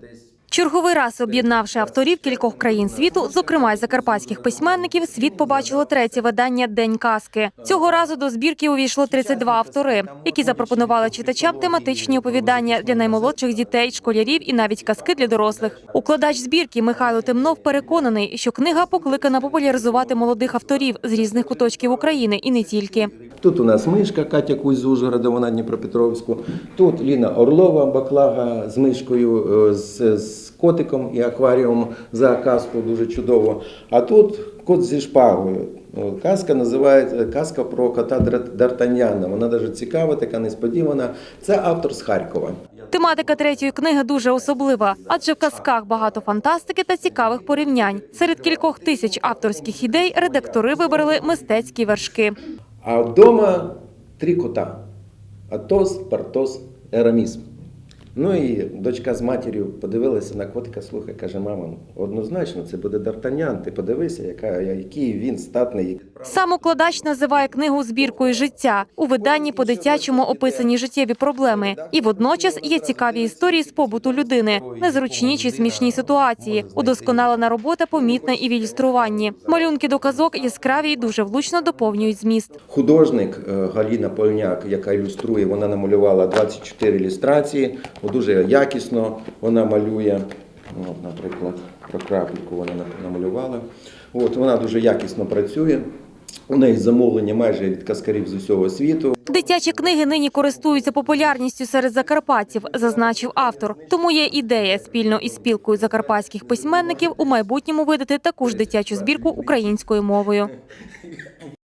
this Черговий раз об'єднавши авторів кількох країн світу, зокрема й закарпатських письменників, світ побачило третє видання День казки. Цього разу до збірки увійшло 32 автори, які запропонували читачам тематичні оповідання для наймолодших дітей, школярів і навіть казки для дорослих. Укладач збірки Михайло Темнов переконаний, що книга покликана популяризувати молодих авторів з різних куточків України і не тільки. Тут у нас мишка Катя Кузь з Ужгорода, вона Дніпропетровську. Тут Ліна Орлова, баклага з мишкою, е, з, з котиком і акваріумом за казку дуже чудово. А тут кот зі шпагою. Казка називається казка про кота Дар- Д'Артаньяна. Вона дуже цікава, така несподівана. Це автор з Харкова. Тематика третьої книги дуже особлива, адже в казках багато фантастики та цікавих порівнянь. Серед кількох тисяч авторських ідей редактори вибрали мистецькі вершки. А вдома три кота: Атос, Партос, Ераміс. Ну і дочка з матір'ю подивилася на котика, слухай, каже, мама, однозначно це буде Д'Артанян, ти подивися, яка, який він статний. Сам укладач називає книгу збіркою життя. У виданні по дитячому описані життєві проблеми, і водночас є цікаві історії з побуту людини, незручні чи смішні ситуації. Удосконалена робота помітна і в ілюструванні. Малюнки до казок яскраві і дуже влучно доповнюють зміст. Художник е, Галіна Польняк, яка ілюструє, вона намалювала 24 ілюстрації, дуже якісно вона малює. От, наприклад, про крапельку вона намалювала. От, вона дуже якісно працює. У неї замовлення майже від каскарів з усього світу. Дитячі книги нині користуються популярністю серед закарпатців, зазначив автор. Тому є ідея спільно із спілкою закарпатських письменників у майбутньому видати таку ж дитячу збірку українською мовою.